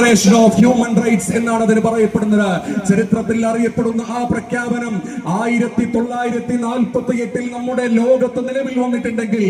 Declaration of human rights എന്നാണ് അതിന് പറയപ്പെടുന്നത്. ചരിത്രത്തിൽ അറിയപ്പെടുന്ന ആ പ്രഖ്യാപനം ആയിരത്തി തൊള്ളായിരത്തി നാൽപ്പത്തി എട്ടിൽ നമ്മുടെ ലോകത്ത് നിലവിൽ വന്നിട്ടുണ്ടെങ്കിൽ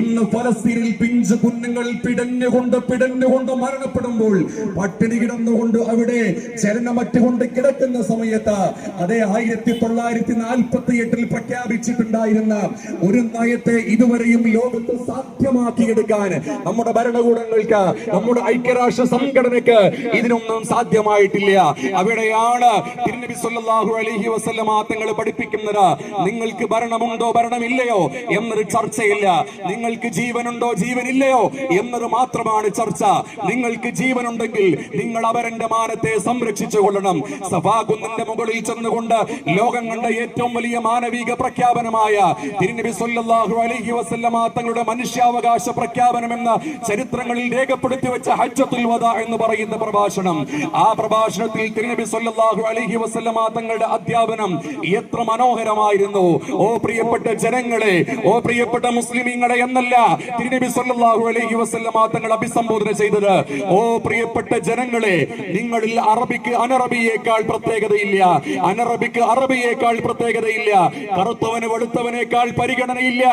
ഇന്ന് ഫലസ്തീനിൽ പിഞ്ച് കുഞ്ഞുങ്ങൾ പിടഞ്ഞുകൊണ്ട് പിടഞ്ഞുകൊണ്ട് മരണപ്പെടുമ്പോൾ പട്ടിണി കിടന്നുകൊണ്ട് അവിടെ ചലനമറ്റുകൊണ്ട് കിടക്കുന്ന സമയത്ത് അതേ ആയിരത്തി തൊള്ളായിരത്തി നാൽപ്പത്തി എട്ടിൽ പ്രഖ്യാപിച്ചിട്ടുണ്ടായിരുന്ന ഒരു നയത്തെ ഇതുവരെയും ലോകത്ത് സാധ്യമാക്കിയെടുക്കാൻ നമ്മുടെ ഭരണകൂടങ്ങൾക്ക് നമ്മുടെ ഐക്യരാഷ്ട്ര സംഘടനയ്ക്ക് ഇതിനൊന്നും സാധ്യമായിട്ടില്ല. അവിടെയാണ് തിരുനബി സല്ലല്ലാഹു അലൈഹി വസല്ലമ തങ്ങൾ പഠിപ്പിക്കുന്നത്. നിങ്ങൾക്ക് ഭരണമുണ്ടോ ഭരണമില്ലയോ എന്നൊരു ചർച്ചയില്ല. നിങ്ങൾക്ക് ജീവനുണ്ടോ ജീവനില്ലയോ എന്നത് മാത്രമാണ് ചർച്ച. നിങ്ങൾക്ക് ജീവനുണ്ടെങ്കിൽ നിങ്ങൾ അവരന്റെ മാനത്തെ സംരക്ഷിച്ചു കൊള്ളണം. സഭാകുന്നിന്റെ മുകളിൽ ചെന്നുകൊണ്ട് ലോകം കണ്ട ഏറ്റവും വലിയ മാനവിക പ്രഖ്യാപനമായ തിരുനബി സല്ലല്ലാഹു അലൈഹി വസല്ലമ തങ്ങളുടെ മനുഷ്യാവകാശ പ്രഖ്യാപനം എന്ന ചരിത്രങ്ങളിൽ രേഖപ്പെടുത്തി വെച്ച ഹജ്ജത്തുൽ വദ എന്ന് പറയുന്ന പ്രഭാഷണം. ആ പ്രഭാഷണത്തിൽ തിരുനബി സല്ലല്ലാഹു അലൈഹി വസല്ലമ തങ്ങളുടെ അധ്യാപനം എത്ര മനോഹരമായിരുന്നു. ഓ പ്രിയപ്പെട്ട ജനങ്ങളെ ഓ പ്രിയപ്പെട്ട മുസ്ലിമീങ്ങളെ എന്നല്ല തിരുനബി സല്ലല്ലാഹു അലൈഹി വസല്ലമ തങ്ങൾ അഭിസംബോധന ചെയ്തത്. ഓ പ്രിയപ്പെട്ട ജനങ്ങളെ നിങ്ങളിൽ അറബിക്ക് അനറബിയേക്കാൾ പ്രത്യേകതയില്ല. അനറബിക്ക് അറബിയേക്കാൾ പ്രത്യേകതയില്ല. കറുത്തവന് വെളുത്തവനേക്കാൾ പരിഗണനയില്ല.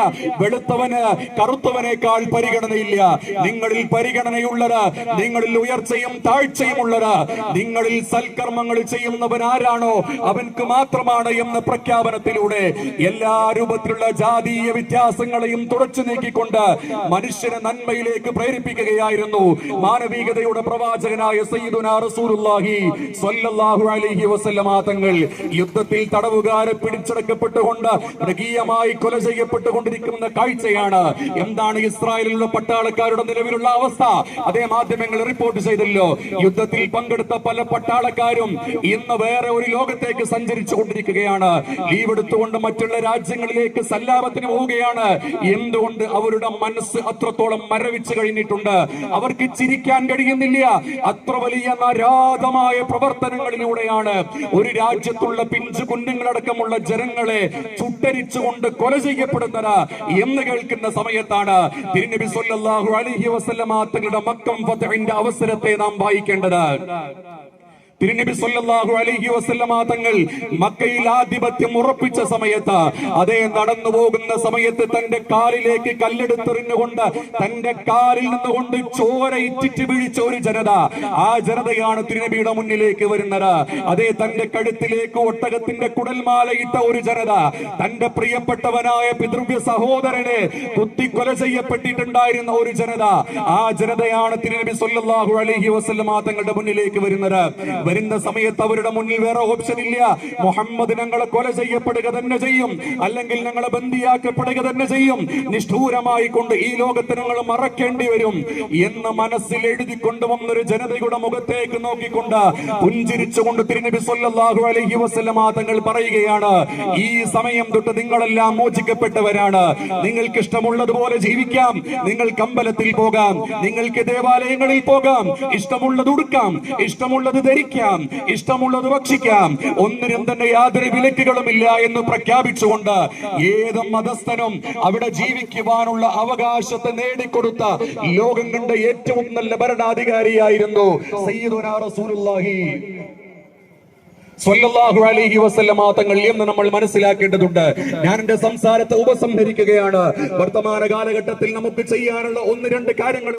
വെളുത്തവന് കറുത്തവനേക്കാൾ പരിഗണനയില്ല. നിങ്ങളിൽ പരിഗണനയുള്ളത് നിങ്ങളിൽ ഉയർച്ചയും താഴ്ചയും ഉള്ളത് നിങ്ങളിൽ സൽക്കർമ്മങ്ങൾ ചെയ്യുന്നവൻ ആരാണോ അവൻക്ക് മാത്രമാണ് എന്ന പ്രഖ്യാപനത്തിലൂടെ എല്ലാ രൂപത്തിലുള്ള ജാതീയ വ്യത്യാസങ്ങളെയും തുടച്ചു നീക്കിക്കൊണ്ട് മനുഷ്യനെ നന്മയിലേക്ക് പ്രേരിപ്പിക്കുകയായിരുന്നു മാനവികതയുടെ പ്രവാചകനായ സയ്യിദുനാ റസൂലുള്ളാഹി സ്വല്ലല്ലാഹു അലൈഹി വസല്ലമ. തങ്ങൾ യുദ്ധത്തിൽ തടവുകാരെ പിടിച്ചടക്കപ്പെട്ടുകൊണ്ട് മൃഗീയമായി കൊല ചെയ്യപ്പെട്ടുകൊണ്ടിരിക്കുന്ന കാഴ്ചയാണ്. എന്താണ് ഇസ്രായേലിലുള്ള പട്ടാളക്കാരുടെ നിലവിലുള്ള അവസ്ഥ? അതേ മാധ്യമങ്ങൾ റിപ്പോർട്ട് ചെയ്തല്ലോ. യുദ്ധത്തിൽ പങ്കെടുത്ത പല പട്ടാളക്കാരും ഇന്ന് വേറെ ഒരു ലോകത്തേക്ക് സഞ്ചരിച്ചു കൊണ്ടിരിക്കുകയാണ്. ലീവ് എടുത്തുകൊണ്ട് മറ്റുള്ള രാജ്യങ്ങളിലേക്ക് സല്ലാപത്തിന് പോവുകയാണ്. എന്തുകൊണ്ട് അവരുടെ മനസ്സ് അത്രത്തോളം മരവിച്ചു കഴിഞ്ഞിട്ടുണ്ട്? അവർക്ക് ചിരിക്കാൻ കഴിയുന്നില്ല. അത്ര വലിയ നരാധമായ പ്രവർത്തനങ്ങളിലൂടെയാണ് ഒരു രാജ്യത്തുള്ള പിഞ്ചു കുഞ്ഞുങ്ങളടക്കമുള്ള ജനങ്ങളെ ചുട്ടരിച്ചുകൊണ്ട് കൊല ചെയ്യപ്പെടുന്നത് എന്ന് കേൾക്കുന്ന സമയത്താണ് തിരുനബി സല്ലല്ലാഹു അലൈഹി വസല്ലമ തങ്ങളുടെ മക്കം അവസരത്തെ നാം വായിക്കേണ്ടത് തിരുനബി സല്ലല്ലാഹു അലൈഹി വസല്ലമ തങ്ങൾ മക്കയിൽ ആധിപത്യം ഉറപ്പിച്ച സമയത്ത് അതേ നടന്നു പോകുന്ന സമയത്ത് തന്റെ കാലിലേക്ക് കല്ലെടുത്തെറിഞ്ഞുകൊണ്ട് തന്റെ കാലിൽ നിന്നുകൊണ്ട് ചോര ഇറ്റിറ്റ് വീഴിച്ച ഒരു ജനത ആ ജനതയാണ് തിരുനബിയുടെ മുന്നിലേക്ക് വരുന്നത്. അതേ തന്റെ കഴുത്തിലേക്ക് ഒട്ടകത്തിന്റെ കുടൽമാലയിട്ട ഒരു ജനത തന്റെ പ്രിയപ്പെട്ടവനായ പിതൃവ്യ സഹോദരനെ കുത്തിക്കൊല ചെയ്യപ്പെട്ടിട്ടുണ്ടായിരുന്ന ഒരു ജനത ആ ജനതയാണ് തിരുനബി സല്ലല്ലാഹു അലൈഹി വസല്ലമ തങ്ങളുടെ മുന്നിലേക്ക് വരുന്നത്. വരുന്ന സമയത്ത് അവരുടെ മുന്നിൽ വേറെ ഓപ്ഷൻ ഇല്ല. മുഹമ്മദ് ഞങ്ങളെ കൊല ചെയ്യപ്പെടുക തന്നെ ചെയ്യും. അല്ലെങ്കിൽ ഞങ്ങളെ ബന്ദിയാക്കപ്പെടുക തന്നെ ചെയ്യും. നിഷ്ഠൂരമായി കൊണ്ട് ഈ ലോകത്ത് ഞങ്ങൾ മറക്കേണ്ടി വരും. എന്ന് മനസ്സിൽ എഴുതി കൊണ്ടുവന്നൊരു ജനതയുടെ മുഖത്തേക്ക് നോക്കിക്കൊണ്ട് പുഞ്ചിരിച്ചുകൊണ്ട് തിരുനബി സല്ലല്ലാഹു അലൈഹി വസല്ലമ തങ്ങൾ പറയുകയാണ് ഈ സമയം തൊട്ട് നിങ്ങളെല്ലാം മോചിക്കപ്പെട്ടവരാണ്. നിങ്ങൾക്ക് ഇഷ്ടമുള്ളതുപോലെ ജീവിക്കാം. നിങ്ങൾ കമ്പലത്തിൽ പോകാം. നിങ്ങൾക്ക് ദേവാലയങ്ങളിൽ പോകാം. ഇഷ്ടമുള്ളത് ഉടുക്കാം. ഇഷ്ടമുള്ളത് ധരിക്കാം. ഇഷ്ടമുള്ളത് ഭക്ഷിക്കാം. ഒന്നിനും തന്നെ യാതൊരു വിലക്കുകളുമില്ല എന്ന് പ്രഖ്യാപിച്ചുകൊണ്ട് ഏത് മതസ്ഥനും അവിടെ ജീവിക്കുവാനുള്ള അവകാശത്തെ നേടിക്കൊടുത്ത ലോകം കണ്ട ഏറ്റവും നല്ല ഭരണാധികാരിയായിരുന്നു സയ്യിദുനാ റസൂലുള്ളാഹി. സ്വല്ലല്ലാഹു അലൈഹി തങ്ങൾ എന്ന് നമ്മൾ മനസ്സിലാക്കേണ്ടതുണ്ട്. ഞാൻ എന്റെ സംസാരത്തെ ഉപസംഹരിക്കുകയാണ്. വർത്തമാന കാലഘട്ടത്തിൽ നമുക്ക് ചെയ്യാനുള്ള ഒന്ന് രണ്ട് കാര്യങ്ങൾ